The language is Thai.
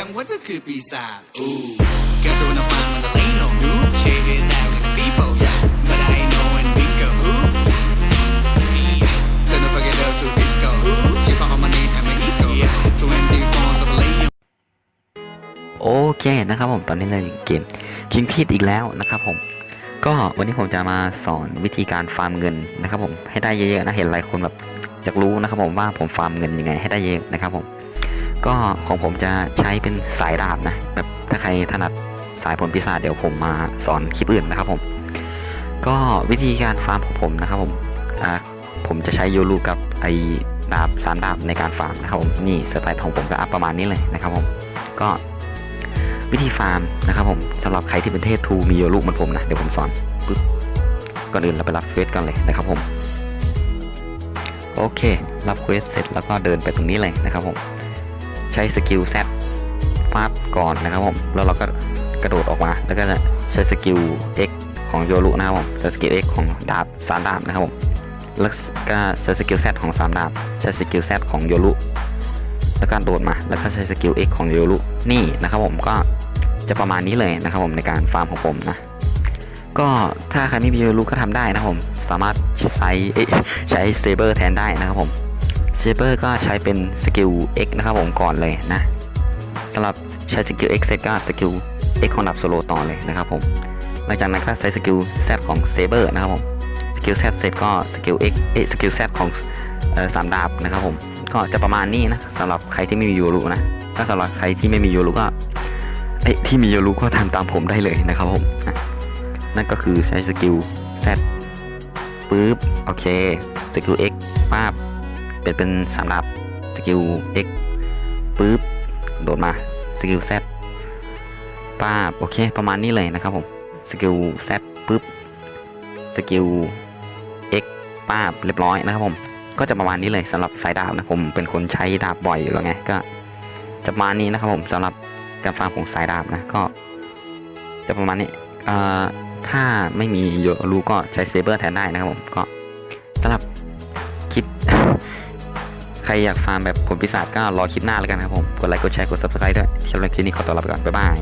ยังว่าเธอคือปีศาจ Ooh Girl don't wanna find when there ain't no who Shake it out like people yeah But I ain't knowing bigger who yeah Turn the fuck it up to disco She fuck on my name and my ego yeah 24 so play โอเคนะครับผมตอนนี้เราอยู่เกมคิงคิดอีกแล้วนะครับผมก็วันนี้ผมจะมาสอนวิธีการฟาร์มเงินนะครับผมให้ได้เยอะๆนะเห็นหลายคนแบบอยากรู้นะครับผมว่าผมฟาร์มเงินยังไงให้ได้เยอะนะครับผม ก็ของผมจะใช้เป็นสายดาบนะ แบบถ้าใครถนัดสายผลปีศาจเดี๋ยวผมมาสอนคลิปอื่นนะครับผม ก็วิธีการฟาร์มของผมนะครับผมอ่าผมจะใช้โยลูกับไอดาบสามดาบในการฟาร์มนะครับผมนี่สไตล์ของผมก็อัพประมาณนี้เลยนะครับผมก็วิธีฟาร์มนะครับผมสำหรับใครที่เป็นเทพทูมีโยลูเหมือนผมนะเดี๋ยวผมสอนปึ๊บก่อนอื่นเราไปรับเควสกันเลยนะครับผมโอเค รับเควสเสร็จแล้วก็เดินไปตรงนี้เลยนะครับผม ใช้สกิลแซดฟาบก่อนนะครับผมแล้วเราก็กระโดดออกมาแล้วก็จะใช้สกิล X ของโยลูนะครับผมใช้สกิล X ของดาบสามดาบนะครับผมแล้วก็ใช้สกิล Z ของสามดาบใช้สกิล Z ของโยลูแล้วก็โดดมาแล้วก็ใช้สกิล X ของโยรุนี่นะครับผมก็จะประมาณนี้เลยนะครับผมในการฟาร์มของผมนะก็ถ้าใครไม่มีโยรุก็ทำได้นะครับผมสามารถใช้ใช้เซเบอร์แทนได้นะครับผม เซเบอร์ก็ใช้เป็นสกิล X นะครับผมก่อนเลยนะสำหรับใช้สกิล X เสร็จก็สกิล X ของดับโซโลต่อเลยนะครับผมหลังจากนั้นก็ใช้สกิล Z ของเซเบอร์นะครับผมสกิล Z เสร็จก็สกิล X เอ๊สกิล Z ของสามดาบนะครับผมก็จะประมาณนี้นะสำหรับใครที่ไม่มียูรุนะถ้าสำหรับใครที่ไม่มียูรุก็เอ้ที่มียูรุก็ทำตามผมได้เลยนะครับผมนะนั่นก็คือใช้สกิล Z ปึ๊บโอเคสกิล X ป้าบ เป็นเป็นสามดับสกิล X ปึ๊บโดดมาสกิล Z ป้าบโอเคประมาณนี้เลยนะครับผมสกิล Z ปึ๊บสกิล X ป้าบเรียบร้อยนะครับผมก็จะประมาณนี้เลยสำหรับสายดาบนะผมเป็นคนใช้ดาบบ่อยอยู่แล้วไงก็จะประมาณนี้นะครับผมสำหรับการฟาร์มของสายดาบนะก็จะประมาณนี้เอ่อถ้าไม่มีโยรูก็ใช้เซเบอร์แทนได้นะครับผมก็สำหรับคลิป รอยากฟาร์มแบบผลปีศาจก็รอคลิปหน้าแล้วกันครับผม กดไลค์ กดแชร์ กด subscribe ด้วยสำหรับคลิปนี้ขอตัวลาไปก่อน บ๊ายบาย